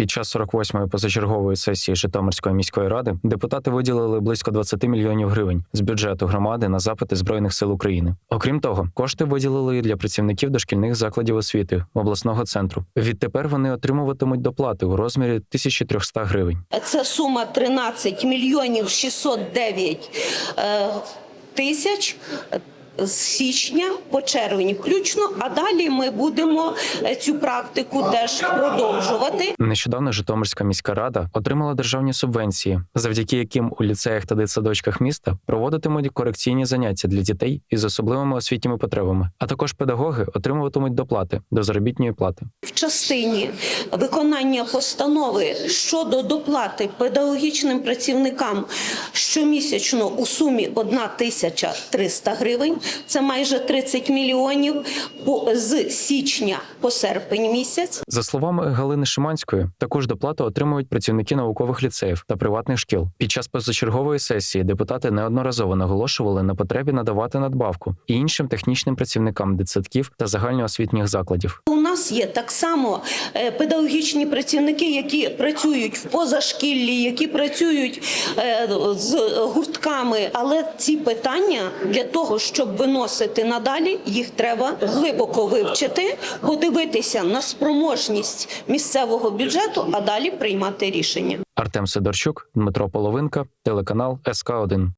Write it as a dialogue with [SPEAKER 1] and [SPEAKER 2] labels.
[SPEAKER 1] Під час 48-ї позачергової сесії Житомирської міської ради депутати виділили близько 20 мільйонів гривень з бюджету громади на запити збройних сил України. Окрім того, кошти виділили і для працівників дошкільних закладів освіти обласного центру. Відтепер вони отримуватимуть доплати у розмірі 1300 гривень.
[SPEAKER 2] Це сума 13 мільйонів 609 е, тисяч. З січня по червень включно, а далі ми будемо е, цю практику теж продовжувати.
[SPEAKER 1] Нещодавно Житомирська міська рада отримала державні субвенції, завдяки яким у ліцеях та дитсадочках міста проводитимуть корекційні заняття для дітей із особливими освітніми потребами, а також педагоги отримуватимуть доплати до заробітної плати.
[SPEAKER 2] В частині виконання постанови щодо доплати педагогічним працівникам щомісячно у сумі 1300 гривень, це майже 30 мільйонів з січня по серпень місяць.
[SPEAKER 1] За словами Галини Шиманської, також доплату отримують працівники наукових ліцеїв та приватних шкіл. Під час позачергової сесії депутати неодноразово наголошували на потребі надавати надбавку і іншим технічним працівникам дитсадків та загальноосвітніх закладів.
[SPEAKER 2] У нас є так само е, педагогічні працівники, які працюють в позашкіллі, які працюють е, з гуртками. Але ці питання для того, виносити надалі, їх треба глибоко вивчити, подивитися на спроможність місцевого бюджету, а далі приймати рішення.
[SPEAKER 1] Артем Сидорчук, Дмитро Половинка, телеканал СК 1